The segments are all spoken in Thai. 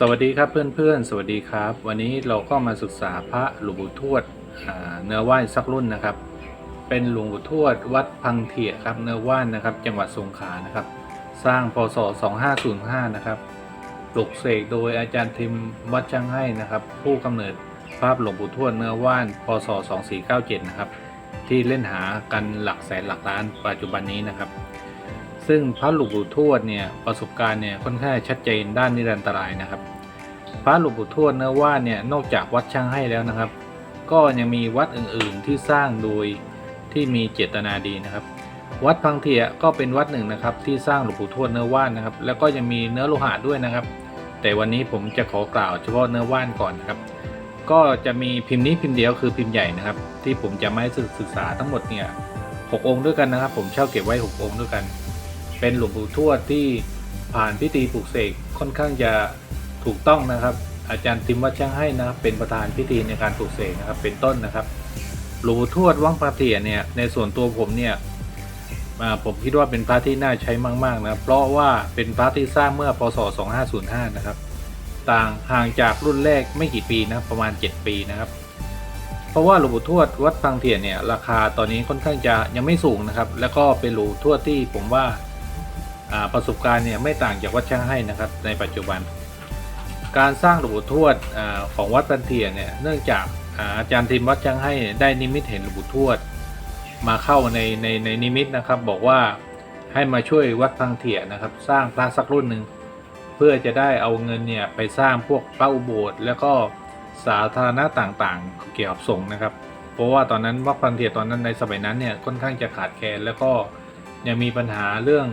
สวัสดีครับเพื่อนๆ สวัสดีครับ วันนี้เราก็มาศึกษาพระหลวงปู่ทวดเนื้อว่านสักรุ่นนะครับ เป็นหลวงปู่ทวดวัดพังเถียครับเนื้อว่านนะครับ จังหวัดสงขลานะครับ สร้างพศ 2505 นะครับปลุกเสกโดยอาจารย์ทิมวัดช่างให้นะครับ ผู้กำเนิดภาพหลวงปู่ทวดเนื้อว่านพศ 2497 นะครับ ที่เล่นหากันหลักแสนหลักล้านปัจจุบันนี้นะครับ ซึ่งพระหลวงปู่ทวดเนี่ยประสบการณ์เนี่ยค่อนข้างชัดเจนด้านนิรันตรายนะครับ พระหลวงปู่ทวดเนื้อว่านเนี่ยนอกจากวัดช่างให้แล้วนะครับ ก็ยังมีวัดอื่นๆที่สร้างโดยที่มีเจตนาดีนะครับ วัดพังเทียก็เป็นวัดหนึ่งนะครับที่สร้างหลวงปู่ทวดเนื้อว่านนะครับ แล้วก็ยังมีเนื้อโลหะด้วยนะครับ แต่วันนี้ผมจะขอกล่าวเฉพาะเนื้อว่านก่อนนะครับก็จะมีพิมพ์นี้พิมพ์เดียวคือพิมพ์ใหญ่นะครับ ที่ผมจะไม่ศึกษาทั้งหมดเนี่ยหกองค์ด้วยกันนะครับ ผมเช่าเก็บไว้หกองค์ด้วยกัน เป็นหลวงปู่ทวดที่ผ่านพิธีปลูกเสกค่อนข้างจะถูกต้องนะครับ อาจารย์ติมวัดช่างให้นะครับเป็นประธานพิธีในการปลูกเสกนะครับเป็นต้นนะครับ หลวงปู่ทวดวังปาเตียเนี่ยในส่วนตัวผมเนี่ยผมคิดว่าเป็นพระที่น่าใช้มากๆนะเพราะว่าเป็นพระที่สร้างเมื่อพศ 2505 นะครับ ต่างห่างจากรุ่นแรกไม่กี่ปีนะประมาณ 7 ปีนะครับเพราะว่าหลวงปู่ทวดวัดพังเทียนเนี่ยราคาตอนนี้ค่อนข้างจะยังไม่สูงนะครับ แล้วก็เป็นหลวงปู่ทวดที่ผมว่า ประสบการณ์เนี่ยไม่ต่างจากวัดช่างให้นะครับในปัจจุบัน การสร้างหลวงปู่ทวดอาของวัดปันเทียเนี่ยเนื่องจากอาอาจารย์ทีมวัดช่างให้ได้นิมิตเห็นหลวงปู่ทวด มาเข้าในในในนิมิตนะครับบอกว่าให้มาช่วยวัดพังเถียนะครับ สร้างพระสักรุ่นหนึ่งเพื่อจะได้เอาเงินเนี่ยไปสร้างพวกพระอุโบสถแล้วก็สาธารณะต่างๆ เกี่ยวกับสงฆ์นะครับ เพราะว่าตอนนั้นวัดพังเถียตอนนั้นในสมัยนั้นเนี่ยค่อนข้างจะขาดแคลนแล้วก็ยังมีปัญหาเรื่อง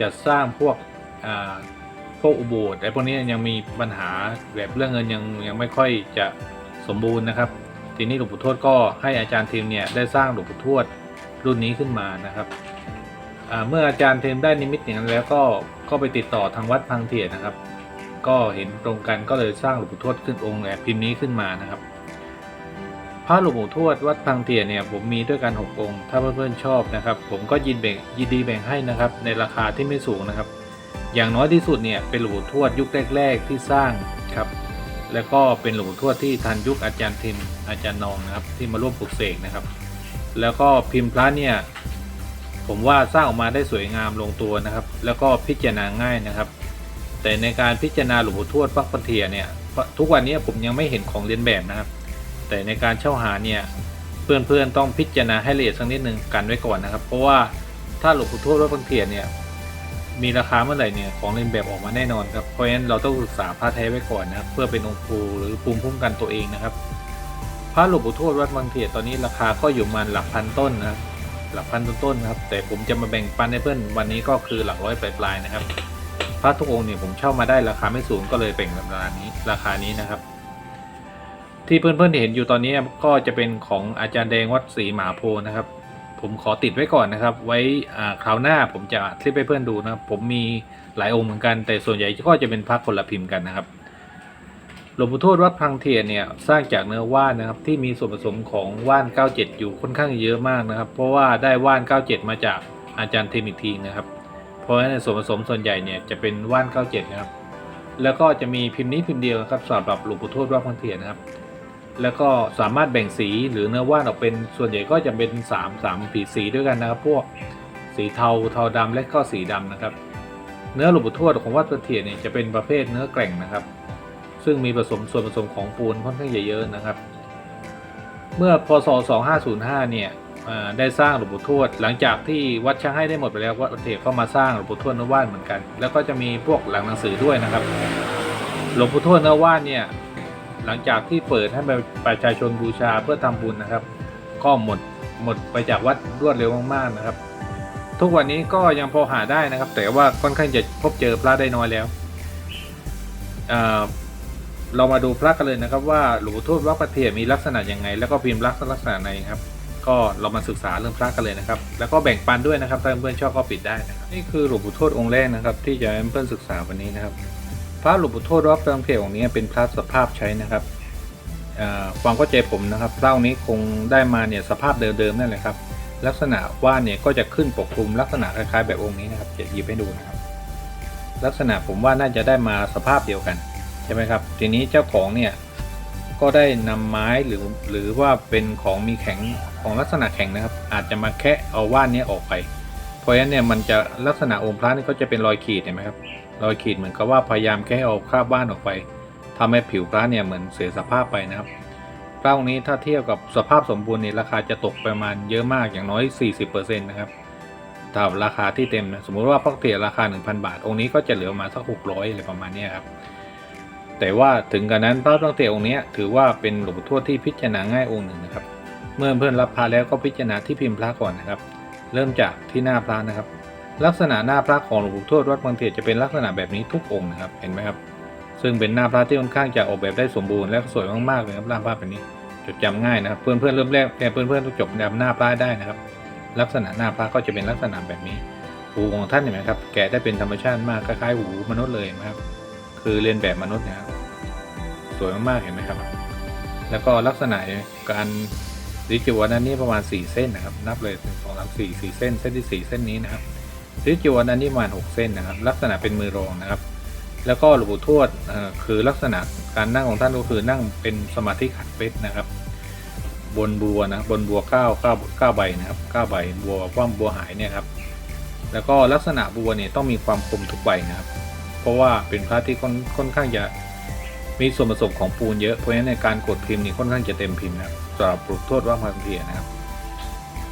จะสร้างพวกพวกอุโบสถไอ้พวกนี้ยังมีปัญหาแบบเรื่องเงินยังยังไม่ค่อยจะสมบูรณ์นะครับ ทีนี้หลวงปู่ทวดก็ให้อาจารย์ทีมเนี่ยได้สร้างหลวงปู่ทวดรุ่นนี้ขึ้นมานะครับเมื่ออาจารย์เทมได้นิมิตอย่างนั้นแล้วก็ก็ไปติดต่อทางวัดพังเทียนนะครับ ก็เห็นตรงกันก็เลยสร้างหลวงปู่ทวดขึ้นองค์แบบพิมพ์นี้ขึ้นมานะครับ พระหลวงปู่ทวดวัดพังเทียเนี่ยผมมีด้วยกัน 6 องค์ ถ้าเพื่อนๆชอบนะครับ ผมก็ยินแบ่งยินดีแบ่งให้นะครับ ในราคาที่ไม่สูงนะครับ อย่างน้อยที่สุดเนี่ยเป็นหลวงปู่ทวดยุคแรก ๆ ที่สร้างครับ แล้วก็เป็นหลวงปู่ทวดที่ทันยุคอาจารย์ทิมอาจารย์นองนะครับที่มาร่วมปลุกเสกนะครับ แล้วก็พิมพ์พระเนี่ยผมว่าสร้างออกมาได้สวยงามลงตัวนะครับ แล้วก็พิจารณาง่ายนะครับ แต่ในการพิจารณาหลวงปู่ทวดวัดพังเทียเนี่ยทุกวันนี้ผมยังไม่เห็นของเรียนแบบนะครับ แต่ในการเช่าหาเนี่ยเพื่อนๆต้องพิจารณาให้ละเอียดสักนิดหนึ่งกันไว้ก่อนนะครับ เพราะว่าถ้าหลวงปู่ทวดวัดบางเทียนเนี่ยมีราคาเมื่อไหร่เนี่ยของเล่นแบบออกมาแน่นอนครับเพราะฉะนั้นเราต้องศึกษาพระแท้ไว้ก่อนนะเพื่อเป็นองค์ครูหรือภูมิคุ้มกันตัวเองนะครับพระหลวงปู่ทวดวัดบางเทียนตอนนี้ราคาก็อยู่มาหลักพันต้นนะหลักพันต้นๆนครับแต่ผมจะมาแบ่งปันให้เพื่อนวันนี้ก็คือหลักร้อยปลายๆนะครับพระทุกองค์เนี่ยผมเช่ามาได้ราคาไม่สูงก็เลยแบ่งราคานี้ราคานี้นะครับ ที่เพื่อนๆเห็นอยู่ตอนนี้ก็จะเป็นของอาจารย์แดงวัดศรีหมาโพธิ์นะครับ ผมขอติดไว้ก่อนนะครับ ไว้คราวหน้าผมจะคลิปให้เพื่อนดูนะครับ ผมมีหลายองค์เหมือนกัน แต่ส่วนใหญ่ก็จะเป็นพระคนละพิมพ์กันนะครับหลวงปู่ทวดวัดพังเทียนเนี่ยสร้างจากเนื้อว่านนะครับที่มีส่วนผสมของว่าน 97 อยู่ค่อนข้างเยอะมากนะครับ เพราะว่าได้ว่าน 97 มาจากอาจารย์เทมอีกทีนะครับ เพราะฉะนั้นส่วนผสมส่วนใหญ่เนี่ยจะเป็นว่าน 97 นะครับ แล้วก็จะมีพิมพ์นี้พิมพ์เดียวนะครับสำหรับหลวงปู่ทวดวัดพังเทียนนะครับ แล้วก็สามารถแบ่งสีหรือเนื้อว่านออกเป็นส่วนใหญ่ก็จะเป็น 3 3ผีสีด้วยกันนะครับ พวกสีเทาเทาดำและก็สีดำนะครับ เนื้อหลวงปู่ทวดของวัดตะเทียนเนี่ยจะเป็นประเภทเนื้อแกร่งนะครับ ซึ่งมีผสมส่วนผสมของปูนค่อนข้างเยอะๆนะครับ เมื่อพศ 2505 เนี่ยอ่าได้สร้างหลวงปู่ทวด หลังจากที่วัดช่างให้ได้หมดไปแล้ววัดตะเทียนก็มาสร้างหลวงปู่ทวดเนื้อว่านเหมือนกัน แล้วก็จะมีพวกหลังหนังสือด้วยนะครับ หลวงปู่ทวดเนื้อว่านเนี่ย หลังจากที่เปิดให้ประชาชนบูชาเพื่อทำบุญนะครับ ก็หมดหมดไปจากวัดรวดเร็วมากๆนะครับ ทุกวันนี้ก็ยังพอหาได้นะครับ แต่ว่าค่อนข้างจะพบเจอพระได้น้อยแล้วเออเรามาดูพระกันเลยนะครับ ว่าหลวงทวดวัดประเทียมีลักษณะยังไง แล้วก็พิมพ์ลักษณะลักษณะไหนครับ ก็เรามาศึกษาเรื่องพระกันเลยนะครับ แล้วก็แบ่งปันด้วยนะครับถ้าเพื่อนชอบก็ปิดได้นะครับนี่คือหลวงปู่ทวดองค์แรกนะครับ ที่จะให้เพื่อนศึกษาวันนี้นะครับ พระหลวงปู่ทวดวัดบางเขตองค์นี้เป็นพระสภาพใช้นะครับความเข้าใจผมนะครับพระองค์นี้คงได้มาเนี่ยสภาพเดิมๆนั่นแหละครับ ลักษณะว่านเนี่ยก็จะขึ้นปกคลุมลักษณะคล้ายๆแบบองค์นี้นะครับจะหยิบให้ดูนะครับ ลักษณะผมว่าน่าจะได้มาสภาพเดียวกันใช่ไหมครับ ทีนี้เจ้าของเนี่ยก็ได้นำไม้หรือหรือว่าเป็นของมีแข็งของลักษณะแข็งนะครับ อาจจะมาแคะเอาว่านนี้ออกไป เพราะฉะนั้นเนี่ยมันจะลักษณะองค์พระนี่ก็จะเป็นรอยขีดเห็นไหมครับ รอยขีดเหมือนกับว่าพยายามแค่เอาคราบว่านออกไปทำให้ผิวพระเนี่ยเหมือนเสียสภาพไปนะครับพระองค์นี้ถ้าเทียบกับสภาพสมบูรณ์เนี่ยราคาจะตกประมาณเยอะมากอย่างน้อย 40%นะครับถ้าราคาที่เต็มนะสมมุติว่าพักเตียราคา 1,000 บาท องค์นี้ก็จะเหลือประมาณสัก600อะไรประมาณนี้ครับแต่ว่าถึงกันนั้นพระตั้งเตียองค์นี้ถือว่าเป็นหลวงปู่ทวดที่พิจารณาง่ายองค์หนึ่งนะครับ เมื่อเพื่อนรับพระแล้วก็พิจารณาที่พิมพ์พระก่อนนะครับ เริ่มจากที่หน้าพระนะครับ ลักษณะหน้าพระของหลวงปู่ทวดวัดบางเทียจะเป็นลักษณะแบบนี้ทุกองค์นะครับเห็นไหมครับ ซึ่งเป็นหน้าพระที่ค่อนข้างจะออกแบบได้สมบูรณ์และสวยมากๆเลยครับหน้าพระแบบนี้จดจำง่ายนะครับ เพื่อนๆเริ่มแรกแต่เพื่อนๆต้องจดจำหน้าพระได้นะครับ ลักษณะหน้าพระก็จะเป็นลักษณะแบบนี้ หูของท่านเห็นไหมครับ แกะได้เป็นธรรมชาติมากคล้ายๆหูมนุษย์เลยนะครับ คือเรียนแบบมนุษย์นะครับสวยมากๆเห็นไหมครับ แล้วก็ลักษณะการดิจิวอันนี้ประมาณ 4 เส้นนะครับ นับเลยหนึ่งสองสามสี่สี่เส้นเส้นที่ 4 เส้นนี้นะครับ ดิจิวอันนี้ประมาณ6เส้นนะครับ ลักษณะเป็นมือรองนะครับ แล้วก็หลวงปู่ทวดคือลักษณะการนั่งของท่านก็คือนั่งเป็นสมาธิขัดเป็ดนะครับ บนบัวนะบนบัวเก้าเก้าเก้าใบนะครับเก้าใบบัวคว่ำบัวหายเนี่ยครับ แล้วก็ลักษณะบัวเนี่ยต้องมีความคมทุกใบนะครับ เพราะว่าเป็นพระที่ค่อนอนข้างจะมีส่วนผสมของปูนเยอะเพราะฉะนั้นในการกดพิมพ์นี่ค่อนข้างจะเต็มพิมพ์นะครับสำหรับปลุกโทษว่าพังเทียนะครับ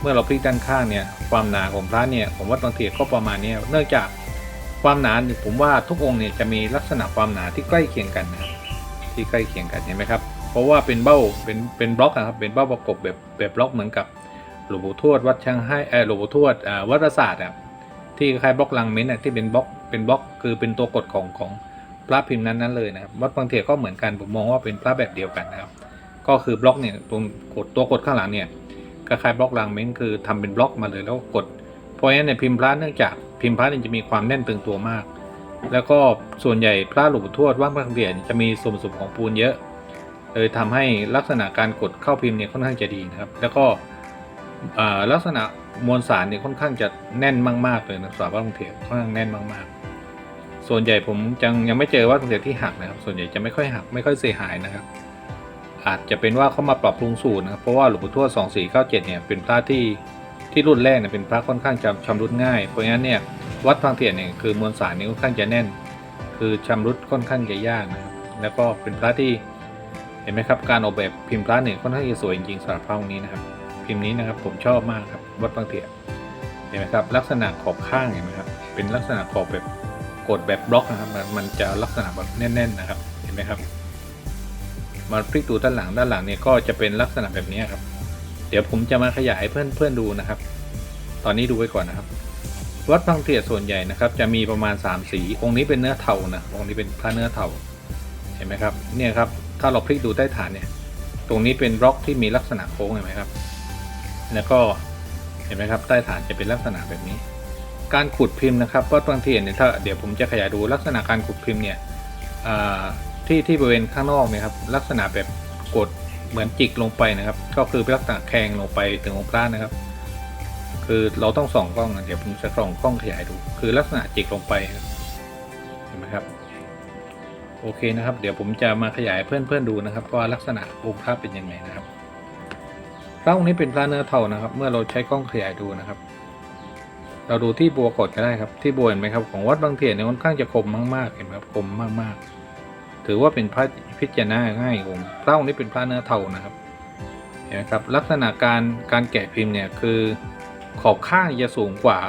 เมื่อเราพลิกด้านข้างเนี่ยความหนาของพระเนี่ยผมว่าบางทีก็ประมาณเนี้ยเนื่องจากความหนาผมว่าทุกองค์เนี่ยจะมีลักษณะความหนาที่ใกล้เคียงกันนะครับที่ใกล้เคียงกันเห็นไหมครับ เพราะว่าเป็นเบ้าเป็นเป็นบล็อกนะครับเป็นเบ้าประกบแบบแบบบล็อกเหมือนกับหลวงปู่ทวดวัดช่างให้เออหลวงปู่ทวดวัดประสาทอะที่คล้ายบล็อกลังเม้นท์อะที่เป็นบล็อกเป็นบล็อกคือเป็นตัวกดของของพระพิมพ์นั้นนั้นเลยนะครับวัดบางเทียก็เหมือนกันผมมองว่าเป็นพระแบบเดียวกันนะครับ ก็คือบล็อกเนี่ยตรงกดตัวกดข้างหลังเนี่ย คล้ายๆบล็อกลังเม้นท์คือทำเป็นบล็อกมาเลยแล้วกด เพราะฉะนั้นเนี่ยพิมพ์พระเนื่องจากพิมพ์พระเนี่ยจะมีความแน่นตึงตัวมาก แล้วก็ส่วนใหญ่พระหลวงปู่ทวดวัดบางเดียนจะมีส่วนผสมของปูนเยอะเลยทำให้ลักษณะการกดเข้าพิมพ์เนี่ยค่อนข้างจะดีนะครับ แล้วก็ลักษณะมวลสารเนี่ยค่อนข้างจะแน่นมากๆเลยนะสาวัดบางเทียค่อนข้างแน่นมากๆ ส่วนใหญ่ผมยังยังไม่เจอว่าบางเทียที่หักนะครับ ส่วนใหญ่จะไม่ค่อยหักไม่ค่อยเสียหายนะครับ อาจจะเป็นว่าเขามาปรับปรุงสูตรนะครับเพราะว่าหลวงปู่ทวด2497เนี่ยเป็นพระที่ที่รุ่นแรกเนี่ยเป็นพระค่อนข้างจะชำรุดง่าย เพราะงั้นเนี่ยวัดพังเทียนเนี่ยคือมวลสารนี่ค่อนข้างจะแน่น คือชำรุดค่อนข้างจะยากนะครับแล้วก็เป็นพระที่เห็นไหมครับการออกแบบพิมพ์พระเนี่ยค่อนข้างจะสวยจริงๆสำหรับพระองค์นี้นะครับ พิมพ์นี้นะครับผมชอบมากครับวัดพังเทียนเห็นไหมครับลักษณะขอบข้างเห็นไหมครับเป็นลักษณะขอบแบบกดแบบบล็อกนะครับมันจะลักษณะแบบแน่น ๆ นะครับเห็นไหมครับ มาพลิกดูด้านหลังด้านหลังเนี่ยก็จะเป็นลักษณะแบบนี้ครับ เดี๋ยวผมจะมาขยายให้เพื่อนเพื่อนดูนะครับ ตอนนี้ดูไว้ก่อนนะครับ วัดพังเทียส่วนใหญ่นะครับ จะมีประมาณ 3 สี องค์นี้เป็นเนื้อเทานะองค์นี้เป็นพระเนื้อเทาเห็นไหมครับเนี่ยครับถ้าเราพลิกดูใต้ฐานเนี่ย ตรงนี้เป็นบล็อกที่มีลักษณะโค้งเห็นไหมครับ แล้วก็เห็นไหมครับใต้ฐานจะเป็นลักษณะแบบนี้ การขุดพิมพ์นะครับวัดพังเทียเนี่ยถ้าเดี๋ยวผมจะขยายดูลักษณะการขุดพิมพ์เนี่ย ที่ที่บริเวณข้างนอกเนี่ยครับลักษณะแบบกดเหมือนจิกลงไปนะครับ ก็คือลักษณะแทงลงไปถึงองค์พระนะครับ คือเราต้องส่องกล้องนะเดี๋ยวผมจะส่องกล้องขยายดูคือลักษณะจิกลงไปครับเห็นไหมครับโอเคนะครับ เดี๋ยวผมจะมาขยายเพื่อนๆดูนะครับว่าลักษณะองค์พระเป็นยังไงนะครับพระองค์นี้เป็นพระเนื้อเทานะครับ เมื่อเราใช้กล้องขยายดูนะครับ เราดูที่บัวกดก็ได้ครับ ที่บัวเห็นไหมครับของวัดบางเทียนเนี่ยค่อนข้างจะคมมากๆเห็นไหมครับคมมากๆ ถือว่าเป็นพระพิจารณาง่ายองค์พระองค์นี้เป็นพระเนื้อเทานะครับเห็นไหมครับลักษณะการการแกะพิมพ์เนี่ยคือขอบข้างจะสูงกว่า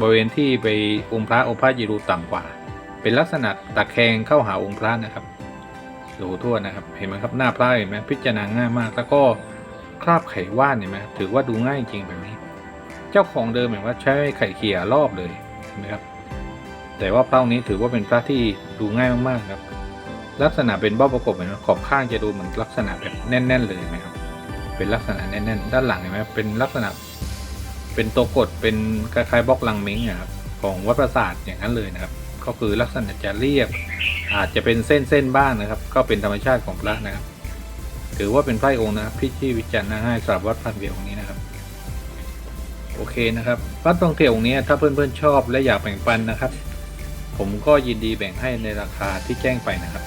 บริเวณที่ไปองค์พระองค์พระยีรูต่ำกว่า เป็นลักษณะตะแคงเข้าหาองค์พระนะครับหลวงทั่วนะครับ เห็นไหมครับหน้าพระเห็นไหมพิจารณาง่ายมาก แล้วก็คราบไขว่านเห็นไหมถือว่าดูง่ายจริงแบบนี้ เจ้าของเดิมเห็นว่าใช้ไข่เขี่ยรอบเลยเห็นไหมครับแต่ว่าพระองค์นี้ถือว่าเป็นพระที่ดูง่ายมากๆครับ ลักษณะเป็นบ้าประกบเห็นไหมขอบข้างจะดูเหมือนลักษณะแบบแน่น ๆ เลยไหมครับเป็นลักษณะแน่นๆด้านหลังเห็นไหมเป็นลักษณะ เป็นตัวกดเป็นคล้ายๆบล็อกลังเม้งอะครับของวัดประสาทอย่างนั้นเลยนะครับ ก็คือลักษณะจะเรียบ อาจจะเป็นเส้นๆบ้างนะครับ ก็เป็นธรรมชาติของพระนะครับถือว่าเป็นพระองค์นะครับพี่ที่วิจารณ์ง่ายสำหรับวัดพันเวียองค์นี้นะครับโอเคนะครับวัดตรงเทียองค์นี้ถ้าเพื่อนๆชอบและอยากแบ่งปันนะครับ ผมก็ยินดีแบ่งให้ในราคาที่แจ้งไปนะครับ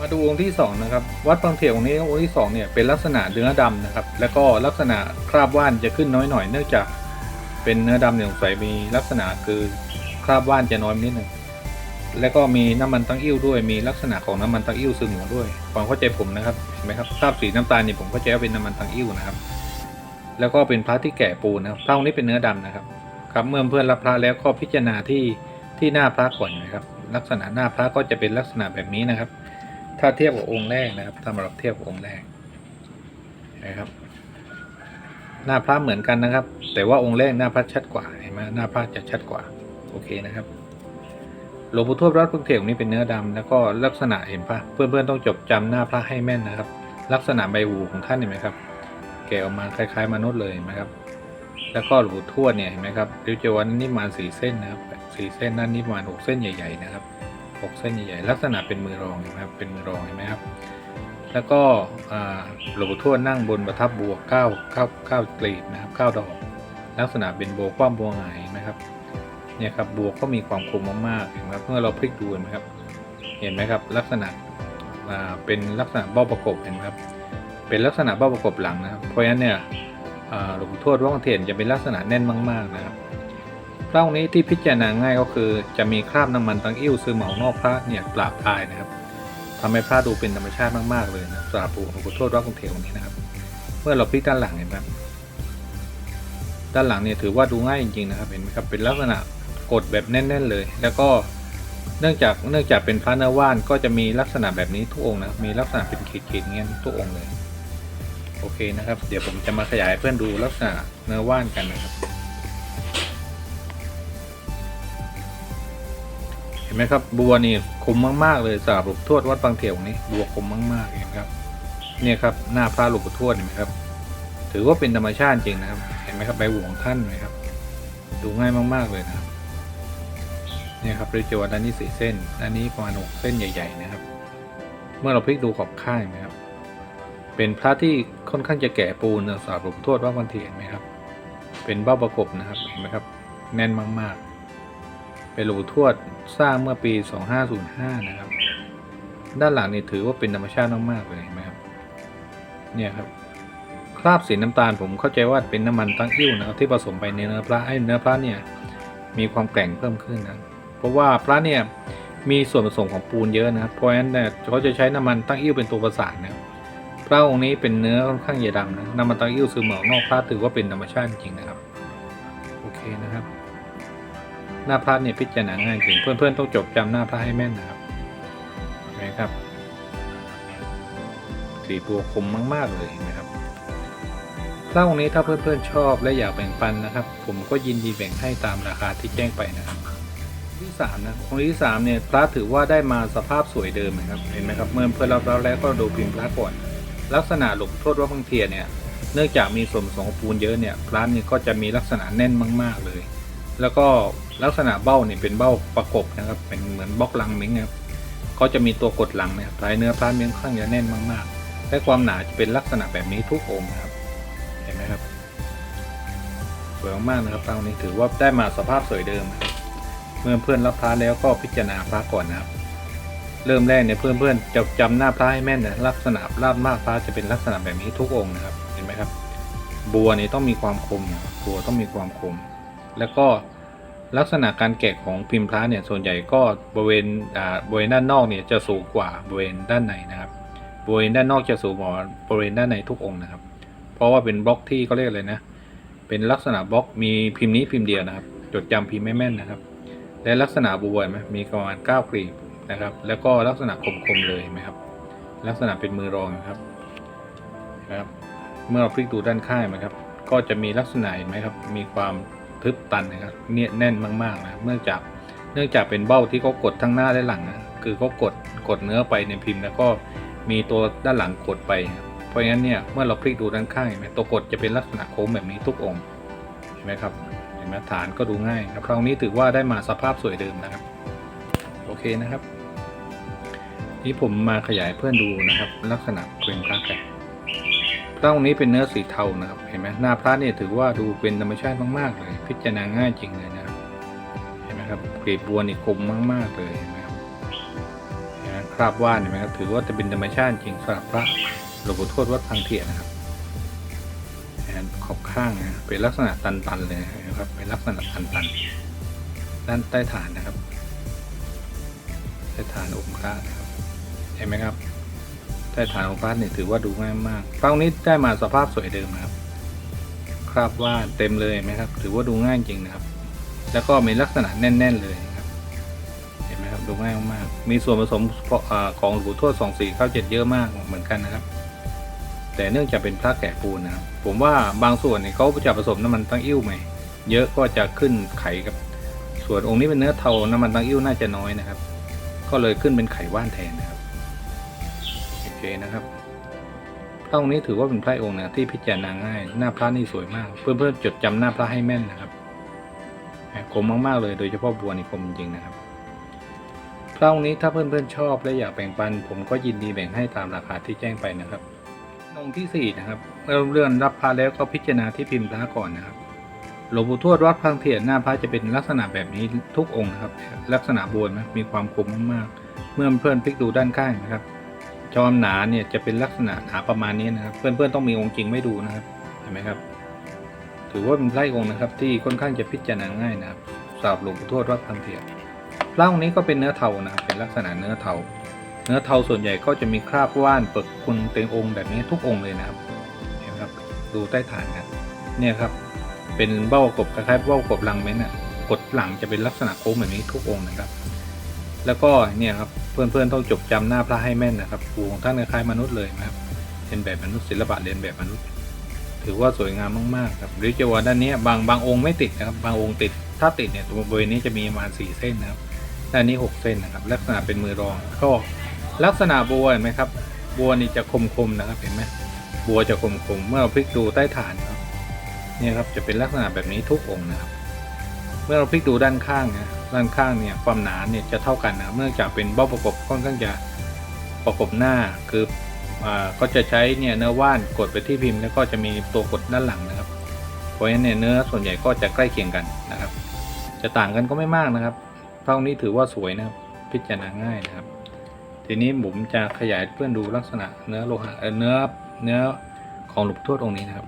มาดูองค์ที่สองนะครับวัดบางเถียองค์นี้องค์ที่สองเนี่ยเป็นลักษณะเนื้อดำนะครับ แล้วก็ลักษณะคราบว่านจะขึ้นน้อยหน่อยเนื่องจากเป็นเนื้อดำเนี่ยสงสัยมีลักษณะคือคราบว่านจะน้อยนิดหนึ่งแล้วก็มีน้ำมันตั้งอิ่วด้วยมีลักษณะของน้ำมันตั้งอิ่วซึมอยู่ด้วยความเข้าใจผมนะครับเห็นไหมครับคราบสีน้ำตาลนี่ผมเข้าใจว่าเป็นน้ำมันตั้งอิ่วนะครับ แล้วก็เป็นพระที่แกะปูนนะครับพระองค์นี้เป็นเนื้อดำนะครับ ครับเมื่อเพื่อนรับพระแล้วก็พิจารณาที่ที่หน้าพระก่อนนะครับ ลักษณะหน้าพระก็จะเป็นลักษณะแบบนี้นะครับ ถ้าเทียบกับองค์แรกนะครับถ้ามาเราเทียบกับองค์แรกนะครับ หน้าพระเหมือนกันนะครับ แต่ว่าองค์แรกหน้าพระชัดกว่าเห็นไหมหน้าพระจะชัดกว่า โอเคนะครับหลวงปู่ทวดรัตพึ่งเทวนี้เป็นเนื้อดำแล้วก็ลักษณะเห็นปะเพื่อนๆต้องจดจำหน้าพระให้แม่นนะครับ ลักษณะใบหูของท่านเห็นไหมครับ แกออกมาคล้ายๆมนุษย์เลยเห็นไหมครับ แล้วก็หลวงปู่ทวดเนี่ยเห็นไหมครับริ้วจวันนี่มาสี่เส้นนะครับสี่เส้นนั่นนี่มาหกเส้นใหญ่ ๆ นะครับ หกเส้นใหญ่ๆลักษณะเป็นมือรองเห็นไหมครับเป็นมือรองเห็นไหมครับแล้วก็หลวงปู่ทวดนั่งบนประทับบัวเก้าเก้าเก้ากลีบนะครับเก้าดอก ลักษณะเป็นโบว์คว่ำบัวหงายนไหมครับเนี่ยครับบัวก็มีความคมมากๆเห็นไหมครับเมื่อเราพลิกดูเห็นไหมครับ เห็นไหมครับลักษณะเป็นลักษณะเบ้าประกบเห็นไหมครับเป็นลักษณะเบ้าประกบหลังนะครับเพราะฉะนั้นเนี่ยหลวงปู่ทวดวังเทียนจะเป็นลักษณะแน่นมาก ๆนะครับ พระองค์นี้ที่พิจารณาง่ายก็คือ จะมีคราบน้ำมันตังอิ่วซึมออกนอกพระเนี่ยปราบพรายนะครับทำให้พระดูเป็นธรรมชาติมากๆเลยนะสำหรับหลวงปู่ทวดวังเทียนองค์นี้นะครับ เมื่อเราพลิกด้านหลังเห็นไหมครับด้านหลังเนี่ยถือว่าดูง่ายจริงๆนะครับเห็นไหมครับเป็นลักษณะกดแบบแน่น ๆ เลย แล้วก็เนื่องจากเนื่องจากเป็นพระเนว่านก็จะมีลักษณะแบบนี้ทุกองค์นะมีลักษณะเป็นขีดๆเงี้ยทุกองค์เลยโอเคนะครับ เดี๋ยวผมจะมาขยายเพื่อนดูลักษณะเนื้อว่านกันนะครับ ห็นไหมครับ บัวนี่คมมาก ๆ เลยสำหรับหลวงทวดวัดบางเถียวนี้บัวคมมากๆเห็นครับ เนี่ยครับหน้าพระหลวงปู่ทวดเห็นไหมครับ ถือว่าเป็นธรรมชาติจริงนะครับ เห็นไหมครับใบหูของท่านไหมครับ ดูง่ายมากๆเลยนะครับเนี่ยครับริจวัตด้านนี้สี่เส้นด้านนี้ประมาณหกเส้นใหญ่ ๆ นะครับ เมื่อเราพลิกดูขอบข้างนไหมครับ เป็นพระที่ค่อนข้างจะแก่ปูนสำหรับหลวงทวดว่าวันเถียนไหมครับ เป็นเบ้าประกบนะครับเห็นไหมครับ แน่นมากๆ เป็นหลวงปู่ทวดสร้างเมื่อปี 2505 นะครับ ด้านหลังนี่ถือว่าเป็นธรรมชาติมากๆเลยเห็นไหมครับ เนี่ยครับ คราบสีน้ำตาลผมเข้าใจว่าเป็นน้ำมันตั้งอิ่วนะครับที่ผสมไปในเนื้อพระให้เนื้อพระเนี่ยมีความแกร่งเพิ่มขึ้นนะ เพราะว่าพระเนี่ยมีส่วนผสมของปูนเยอะนะครับ เพราะฉะนั้นเนี่ยเขาจะใช้น้ำมันตั้งอิ่วเป็นตัวประสานนะครับพระองค์นี้เป็นเนื้อค่อนข้างจะดำนะน้ำมันตาอิ่วซึมออกนอกพระถือว่าเป็นธรรมชาติจริงนะครับ โอเคนะครับ หน้าพระเนี่ยพิจารณาง่ายจริงเพื่อนๆต้องจดจำหน้าพระให้แม่นนะครับเห็นไหมครับสีตัวคมมาก ๆ เลยเห็นไหมครับพระองค์นี้ถ้าเพื่อนๆชอบและอยากแบ่งปันนะครับ ผมก็ยินดีแบ่งให้ตามราคาที่แจ้งไปนะครับที่สามนะองค์ที่สามเนี่ยพระถือว่าได้มาสภาพสวยเดิมนะครับเห็นไหมครับเมื่อเพื่อนรับแล้วแล้วก็ดูพิมพ์พระก่อนลักษณะหลวงโทษว่าพังเทียนเนี่ยเนื่องจากมีส่วนผสมของปูนเยอะเนี่ยพระนี่ก็จะมีลักษณะแน่นมาก ๆเลย แล้วก็ลักษณะเบ้าเนี่ยเป็นเบ้าประกบนะครับ เป็นเหมือนบล็อกลังมิงนะครับเขาจะมีตัวกดหลังนะครับลายเนื้อพระมีค่อนข้างจะแน่นมากๆและความหนาจะเป็นลักษณะแบบนี้ทุกองค์นะครับเห็นไหมครับสวยมากๆนะครับพระองค์นี้ถือว่าได้มาสภาพสวยเดิมครับเมื่อเพื่อนรับพระแล้วก็พิจารณาพระก่อนนะครับ เริ่มแรกเนี่ยเพื่อนๆจะจำหน้าพระให้แม่นนะลักษณะลาดมากพระจะเป็นลักษณะแบบนี้ทุกองค์นะครับ เห็นไหมครับ บัวนี่ต้องมีความคมบัวต้องมีความคม แล้วก็ลักษณะการแกะของพิมพ์พระเนี่ยส่วนใหญ่ก็บริเวณอ่าบริเวณด้านนอกเนี่ยจะสูงกว่าบริเวณด้านในนะครับบริเวณด้านนอกจะสูงกว่าบริเวณด้านในทุกองค์นะครับ เพราะว่าเป็นบล็อกที่เขาเรียกอะไรนะ เป็นลักษณะบล็อกมีพิมพ์นี้พิมพ์เดียวนะครับ จดจำพิมพ์ไม่แม่นนะครับ และลักษณะบวเห็นไหมมีประมาณ9กลีบนะครับ แล้วก็ลักษณะคมๆเลยไหมครับ ลักษณะเป็นมือรองนะครับนะครับ เมื่อเราพลิกดูด้านข้างนะครับ ก็จะมีลักษณะเห็นไหมครับ มีความ ทึบตันนะครับเนี่ยแน่นมากๆนะเนื่องจากเนื่องจากเป็นเบ้าที่เขากดทั้งหน้าและหลังนะคือเขากดกดเนื้อไปในพิมพ์แล้วก็มีตัวด้านหลังกดไปครับเพราะงั้นเนี่ยเมื่อเราพลิกดูด้านข้างเห็นไหมตัวกดจะเป็นลักษณะโค้งแบบนี้ทุกองค์เห็นไหมครับเห็นไหมฐานก็ดูง่ายครับคราวนี้ถือว่าได้มาสภาพสวยเดิมนะครับ โอเคนะครับนี่ผมมาขยายเพื่อนดูนะครับ ลักษณะเป็นพระกัน พรงนี้เป็นเนื้อสีเทานะครับเห็นไหมหน้าพระเนี่ยถือว่าดูเป็นธรรมชาติมากๆเลย พิจารณาง่ายจริงเลยนะเห็นไหมครับกรีบบัวนี่คมมาก ๆเลยเห็นไหมครับคราบว่านเห็นไหมครับถือว่าจะเป็นธรรมชาติจริงสำหรับพระหลวงปู่ทวดวัดพังเทียนนะครับขอบข้างนะเป็นลักษณะตันๆเลยนะครับเป็นลักษณะตันๆด้านใต้ฐานนะครับใต้ฐานองค์พระนะครับเห็นไหมครับ ใต้ฐานองค์พระเนี่ยถือว่าดูง่ายมากครั้งนี้ได้มาสภาพสวยเดิมนะครับ คราบว่านเต็มเลยไหมครับ ถือว่าดูง่ายจริงนะครับ แล้วก็มีลักษณะแน่น ๆเลยครับ เห็นไหมครับดูง่ายมากมีส่วนผสมของหลวงปู่ทวดสองสี่ข้าเจ็ดเยอะมากเหมือนกันนะครับ แต่เนื่องจากเป็นพระแกะปูนนะครับ ผมว่าบางส่วนเนี่ยเขาจะผสมน้ำมันตั้งอิ่วไหม่เยอะก็จะขึ้นไข่กับ ส่วนองค์นี้เป็นเนื้อเทาน้ำมันตั้งอิ่วน่าจะน้อยนะครับ ก็เลยขึ้นเป็นไข่ว่านแทนนะครับ เคนะครับพระองค์นี้ถือว่าเป็นพระองค์นะที่พิจารณาง่าย หน้าพระนี่สวยมาก เพื่อนๆจดจำหน้าพระให้แม่นนะครับคมมากๆเลยโดยเฉพาะบัวนี่คมจริงนะครับพระองค์นี้ถ้าเพื่อนๆชอบและอยากแบ่งปัน ผมก็ยินดีแบ่งให้ตามราคาที่แจ้งไปนะครับองค์ที่สี่นะครับเมื่อเลื่อนรับพระแล้วก็พิจารณาที่พิมพ์พระก่อนนะครับหลวงปู่ทวดวัดพังเถียนหน้าพระจะเป็นลักษณะแบบนี้ทุกองค์นะครับ ลักษณะบัวนะมีความคมมากๆเมื่อเพื่อนๆพลิกดูด้านข้างนะครับ จอมหนาเนี่ยจะเป็นลักษณะหนาประมาณนี้นะครับ เพื่อนๆต้องมีองค์จริงไม่ดูนะครับเห็นไหมครับ ถือว่าเป็นไร่องค์นะครับ ที่ค่อนข้างจะพิจารณาง่ายนะครับสำหรับหลวงปู่ทวดวัดพังเทียนพระองค์นี้ก็เป็นเนื้อเทานะครับเป็นลักษณะเนื้อเทาเนื้อเทาส่วนใหญ่ก็จะมีคราบว่านเปิกคุณเต็งองค์แบบนี้ทุกองค์เลยนะครับเห็นไหมครับดูใต้ฐานกันเนี่ยครับเป็นเบ้ากบคล้ายๆเบ้ากบลังเม้นอะกดหลังจะเป็นลักษณะโค้งแบบนี้ทุกองค์นะครับ แล้วก็เนี่ยครับเพื่อนๆต้องจดจำหน้าพระให้แม่นนะครับปูของท่านคล้ายมนุษย์เลยนะครับเป็นแบบมนุษย์ศิลปะเรียนแบบมนุษย์ ถือว่าสวยงามมากๆครับหรือจะว่าด้านนี้บางบางองค์ไม่ติดนะครับบางองค์ติด ถ้าติดเนี่ยตรงบริเวณนี้จะมีประมาณสี่เส้นนะครับด้านนี้หกเส้นนะครับ ลักษณะเป็นมือรองก็ลักษณะบัวเห็นไหมครับ บัวนี่จะคมๆนะครับเห็นไหมบัวจะคมๆเมื่อเราพลิกดูใต้ฐานครับนี่ครับจะเป็นลักษณะแบบนี้ทุกองค์นะครับ เมื่อเราพลิกดูด้านข้างนะ ด้านข้างเนี่ยความหนาเนี่ยจะเท่ากันนะเนื่องจากเป็นเบ้าประกบค่อนข้างจะประกบหน้าคืออ่าก็จะใช้เนี่ยเนื้อว่านกดไปที่พิมพ์แล้วก็จะมีตัวกดด้านหลังนะครับ เพราะฉะนั้นเนี่ยเนื้อส่วนใหญ่ก็จะใกล้เคียงกันนะครับ จะต่างกันก็ไม่มากนะครับเท่านี้ถือว่าสวยนะครับพิจารณาง่ายนะครับ ทีนี้ผมจะขยายเพื่อนดูลักษณะเนื้อโลหะเนื้อเนื้อของหลวงพ่อทวดองค์นี้นะครับ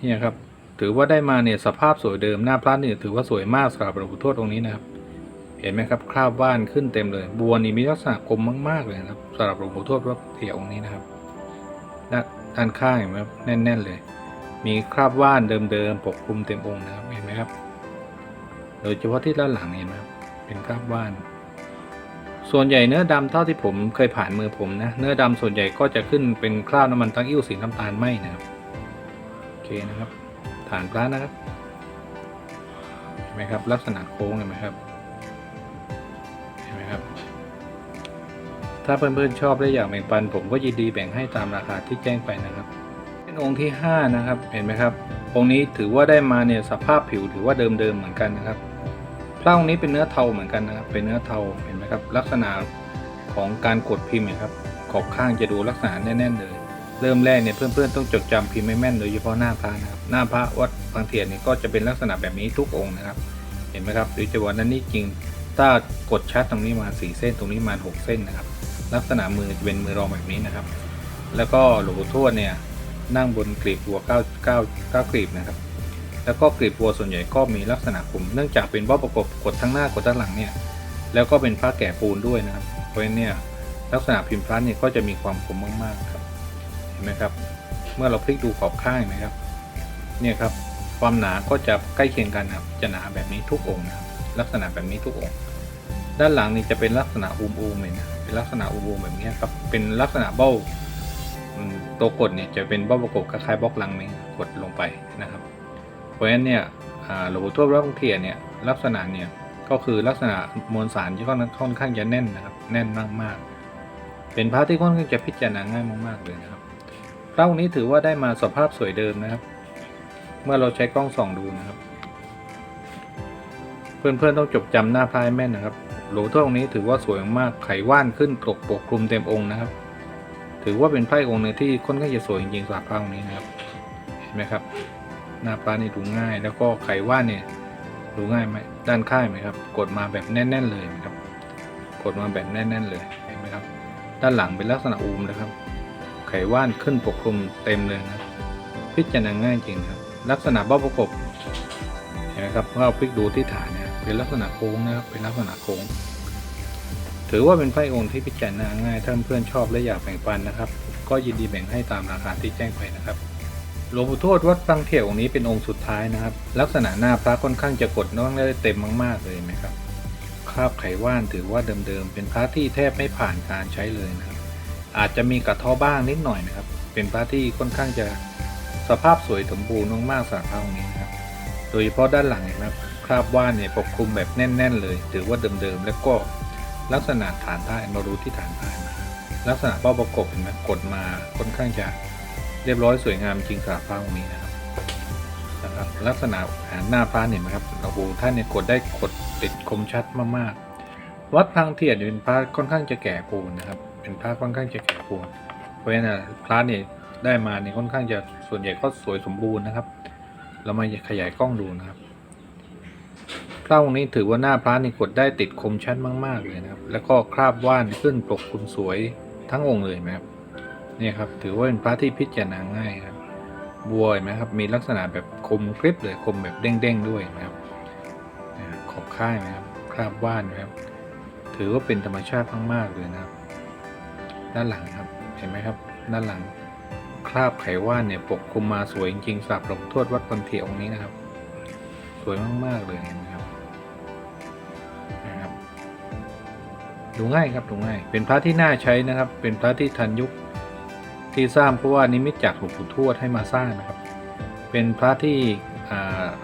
เนี่ยครับ ถือว่าได้มาเนี่ยสภาพสวยเดิมหน้าพระเนี่ยถือว่าสวยมากสำหรับหลวงปู่ทวดองค์นี้นะครับ เห็นไหมครับคราบว่านขึ้นเต็มเลย บัวนี่มีลักษณะคมมาก ๆเลยครับสำหรับหลวงปู่ทวดวัดเถี่ยองค์นี้นะครับด้านด้านข้างเห็นไหมครับแน่น ๆเลย มีคราบว่านเดิมๆปกคลุมเต็มองค์นะครับเห็นไหมครับ โดยเฉพาะที่ด้านหลังเห็นไหมครับเป็นคราบว่าน ส่วนใหญ่เนื้อดำเท่าที่ผมเคยผ่านมือผมนะ เนื้อดำส่วนใหญ่ก็จะขึ้นเป็นคราบน้ำมันตั้งอิ่วสีน้ำตาลไหมนะครับโอเคนะครับ ฐานพระนะครับเห็นไหมครับ ลักษณะโค้งเห็นไหมครับเห็นไหมครับ ถ้าเพื่อนๆชอบและอยากแบ่งปัน ผมก็ยินดีแบ่งให้ตามราคาที่แจ้งไปนะครับ เป็นองค์ที่ห้านะครับ เห็นไหมครับ องค์นี้ถือว่าได้มาเนี่ยสภาพผิวถือว่าเดิมๆเหมือนกันนะครับพระองค์นี้เป็นเนื้อเทาเหมือนกันนะครับ เป็นเนื้อเทาเห็นไหมครับ ลักษณะของการกดพิมพ์นยครับขอบข้างจะดูลักษณะแน่นๆเลย เริ่มแรกเนี่ยเพื่อนๆต้องจดจำพิมพ์ให้แม่นโดยเฉพาะหน้าพระนะครับหน้าพระวัดบางเทียนเนี่ยก็จะเป็นลักษณะแบบนี้ทุกองค์นะครับ เห็นไหมครับหรือจะว่านั้นนี่จริงถ้ากดชัดตรงนี้มาสี่เส้นตรงนี้มาหกเส้นนะครับ ลักษณะมือจะเป็นมือรองแบบนี้นะครับ แล้วก็หลวงปู่ทวดเนี่ยนั่งบนกลีบบัวเก้าเก้าเก้ากลีบนะครับ แล้วก็กลีบบัวส่วนใหญ่ก็มีลักษณะคมเนื่องจากเป็นบ้าประกบกดทั้งหน้ากดทั้งหลังเนี่ยแล้วก็เป็นพระแก่ปูนด้วยนะครับเพราะฉะนั้นเนี่ยลักษณะพิมพ์พระเนี่ยก็จะมีความคมมากๆครับ ไหมครับ เมื่อเราพลิกดูขอบข้างนไหมครับ เนี่ยครับ ความหนาก็จะใกล้เคียงกันครับ จะหนาแบบนี้ทุกองค์นะครับ ลักษณะแบบนี้ทุกองค์ด้านหลังนี่จะเป็นลักษณะอูมอูมเลยนะเป็นลักษณะอูมอูมแบบนี้ครับ เป็นลักษณะเบ้าตัวกดเนี่ยจะเป็นเบ้าประกบคล้ายๆบล็อกลังเมงกดลงไปนะครับ เพราะฉะนั้นเนี่ยหลวงปู่ทวดวัดบเทียนเนี่ยลักษณะเนี่ยก็คือลักษณะมวลสารที่ค่อนข้างค่อนข้างจะแน่นนะครับ แน่นมากๆ เป็นพระที่ค่อนข้างจะพิจารณาง่ายมากๆเลยนะครับ พระองค์นี้ถือว่าได้มาสภาพสวยเดิมนะครับ เมื่อเราใช้กล้องส่องดูนะครับ เพื่อนๆต้องจดจำหน้าพระให้แม่นนะครับหลวงพ่องค์นี้ถือว่าสวยมากไขว่านขึ้นปกปกคลุมเต็มองค์นะครับ ถือว่าเป็นไพระองค์หนึ่งที่ค่อนข้างจะสวยจริงๆสำหรับพระองค์นี้นะครับเห็นไหมครับ หน้าพระนี่ดูง่าย แล้วก็ไขว่านเนี่ยดูง่ายไหมด้านข้างไหมครับ กดมาแบบแน่น ๆ เลยนะครับ กดมาแบบแน่น ๆ เลยเห็นไหมครับ ด้านหลังเป็นลักษณะอูมนะครับ ขว่านขึ้นปกคลุมเต็มเลยนะครับพิจารณาง่ายจริงครับ ลักษณะเบ้าประกบเห็นไหมครับเมื่อเราพลิกดูที่ฐานเนี่ยเป็นลักษณะโค้งนะครับเป็นลักษณะโค้ง ถือว่าเป็นไพ่องค์ที่พิจารณาง่ายถ้าเพื่อนชอบและอยากแบ่งปันนะครับ ก็ยินดีแบ่งให้ตามราคาที่แจ้งไปนะครับหลวงปู่ทวดวัดบางเถี่ยวองค์นี้เป็นองค์สุดท้ายนะครับ ลักษณะหน้าพระค่อนข้างจะกดน้องได้เต็มมากๆเลยไหมครับคราบไขว่านถือว่าเดิมๆเป็นพระที่แทบไม่ผ่านการใช้เลยนะครับ อาจจะมีกระท้อบ้างนิดหน่อยนะครับ เป็นพระที่ค่อนข้างจะสภาพสวยสมบูรณ์มากๆสำหรับพระองค์นี้นะครับ โดยเฉพาะด้านหลังนไหมครับคราบว่านเนี่ยปกคลุมแบบแน่น ๆ เลยถือว่าเดิมๆแล้วก็ลักษณะฐานผ้ามารู้ที่ฐานผ้านะลักษณะเป้าประกบเห็นไหมกดมาค่อนข้างจะเรียบร้อยสวยงามจริงสำหรับพระองค์นี้นะครับนะครับ ลักษณะหน้าพระเนี่ยนะครับเราดูท่านเนี่ยกดได้กดติดคมชัดมากๆ วัดพังเทียนเป็นพระค่อนข้างจะแก่ปูนนะครับ เป็นพระค่อนข้างจะแก่ปูนเพราะฉะนั้นพระเนี่ยได้มาเนี่ยค่อนข้างจะส่วนใหญ่ก็สวยสมบูรณ์นะครับ เรามาขยายกล้องดูนะครับพระองค์นี้ถือว่าหน้าพระนี่กดได้ติดคมชัดมาก ๆ เลยนะครับ แล้วก็คราบว่านขึ้นปกคลุมสวยทั้งองค์เลยนะครับนี่ครับถือว่าเป็นพระที่พิจารณาง่ายครับบัวเห็นไหมครับมีลักษณะแบบคมกริบเลยคมแบบเด้งๆด้วยนะครับขอบค่ายนะครับคราบว่านนะครับ ถือว่าเป็นธรรมชาติมากๆเลยนะครับ ด้านหลังครับ เห็นไหมครับ ด้านหลัง คราบไขว่านเนี่ยปกคลุมมาสวยจริงๆสำหรับหลงทวดวัดปันเทียองนี้นะครับ สวยมากๆเลยเห็นไหมครับนะครับ ดูง่ายครับดูง่าย เป็นพระที่น่าใช้นะครับ เป็นพระที่ทันยุคที่สร้างเพราะว่านิมิตจากหลวงปู่ทวดให้มาสร้างนะครับ เป็นพระที่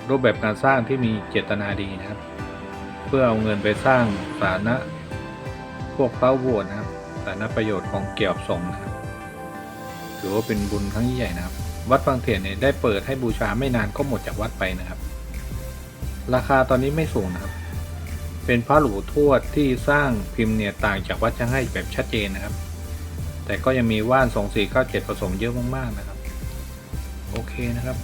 รูปแบบการสร้างที่มีเจตนาดีนะครับ เพื่อเอาเงินไปสร้างสาธาระพวกเต้าบวชนะครับ สารประโยชน์ของเกี่ยวกับสงนะครับถือว่าเป็นบุญครั้งยิ่งใหญ่นะครับ วัดบางเถียนเนี่ยได้เปิดให้บูชาไม่นานก็หมดจากวัดไปนะครับ ราคาตอนนี้ไม่สูงนะครับ เป็นพระหลวงทวดที่สร้างพิมพ์เนี่ยต่างจากวัดช่างให้แบบชัดเจนนะครับ แต่ก็ยังมีว่านสองสี่เก้าเจ็ดผสมเยอะมากๆนะครับ โอเคนะครับ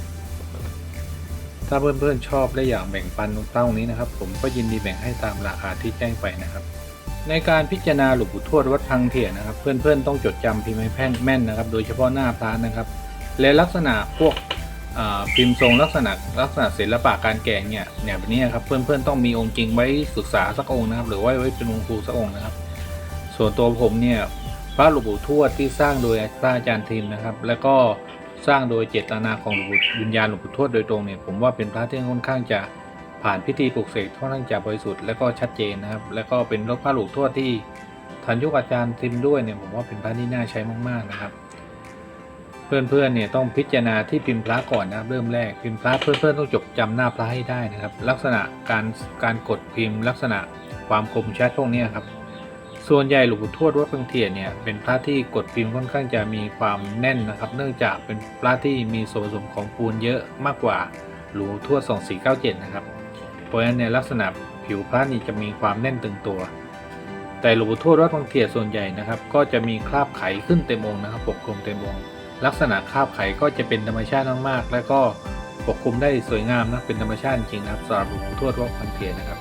ถ้าเพื่อนๆชอบและอยากแบ่งปันเต้านี้นะครับ ผมก็ยินดีแบ่งให้ตามราคาที่แจ้งไปนะครับ ในการพิจารณาหลวงปู่ทวดวัดพังเถียนะครับ เพื่อนๆต้องจดจำพิมพ์ให้แพ่นแม่นนะครับ โดยเฉพาะหน้าพระนะครับ และลักษณะพวกพิมพ์ทรงลักษณะลักษณะศิลปะการแกะเนี่ยเนี่ยแบบนี้ครับเพื่อนๆต้องมีองค์จริงไว้ศึกษาสักองค์นะครับหรือว่าไว้เป็นองค์ครูสักองค์นะครับ ส่วนตัวผมเนี่ยพระหลวงปู่ทวดที่สร้างโดยพระอาจารย์ทิมนะครับ แล้วก็สร้างโดยเจตนาของวิญญาณหลวงปู่ทวดโดยตรงเนี่ยผมว่าเป็นพระที่ค่อนข้างจะ ผ่านพิธีปลุกเสกค่อนข้างจะบริสุทธิ์และก็ชัดเจนนะครับ แล้วก็เป็นพระหลวงปู่ทวดที่ทันยุคอาจารย์ทิมด้วยเนี่ยผมว่าเป็นพระที่น่าใช้มากๆนะครับ เพื่อนๆเนี่ยต้องพิจารณาที่พิมพ์พระก่อนนะครับเริ่มแรกพิมพ์พระเพื่อนๆต้องจดจำหน้าพระให้ได้นะครับ ลักษณะการการกดพิมพ์ ลักษณะความคมชัดพวกนี้ครับส่วนใหญ่หลวงปู่ทวดวัดเพังเทียนเนี่ยเป็นพระที่กดพิมพ์ค่อนข้างจะมีความแน่นนะครับ เนื่องจากเป็นพระที่มีส่วนผสมของปูนเยอะมากกว่าหลวงปู่ทวด 2497 นะครับ ราะฉะนั้นในลักษณะผิวพระนี่จะมีความแน่นตึงตัว แต่หลวงปู่ทวดวัดพังเทียส่วนใหญ่นะครับ ก็จะมีคราบไขขึ้นเต็มองค์นะครับ ปกคลุมเต็มองค์ลักษณะคราบไขก็จะเป็นธรรมชาติมากๆ แล้วก็ปกคลุมได้สวยงามนะเป็นธรรมชาติจริงนะครับสำหรับหลวงปู่ทวดวัดพังเทียนะครับ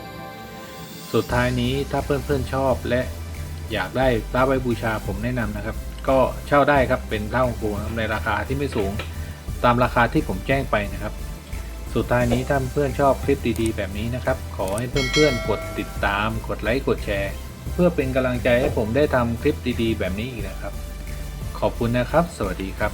สุดท้ายนี้ถ้าเพื่อนๆชอบและอยากได้พระไว้บูชาผมแนะนำนะครับ ก็เช่าได้ครับเป็นพระองค์ครูนะครับในราคาที่ไม่สูง ตามราคาที่ผมแจ้งไปนะครับ สุดท้ายนี้ถ้าเพื่อนชอบคลิปดีๆ แบบนี้นะครับ ขอให้เพื่อนๆกดติดตาม กดไลค์กดแชร์ เพื่อเป็นกำลังใจให้ผมได้ทำคลิปดีๆ แบบนี้อีกนะครับ ขอบคุณนะครับ สวัสดีครับ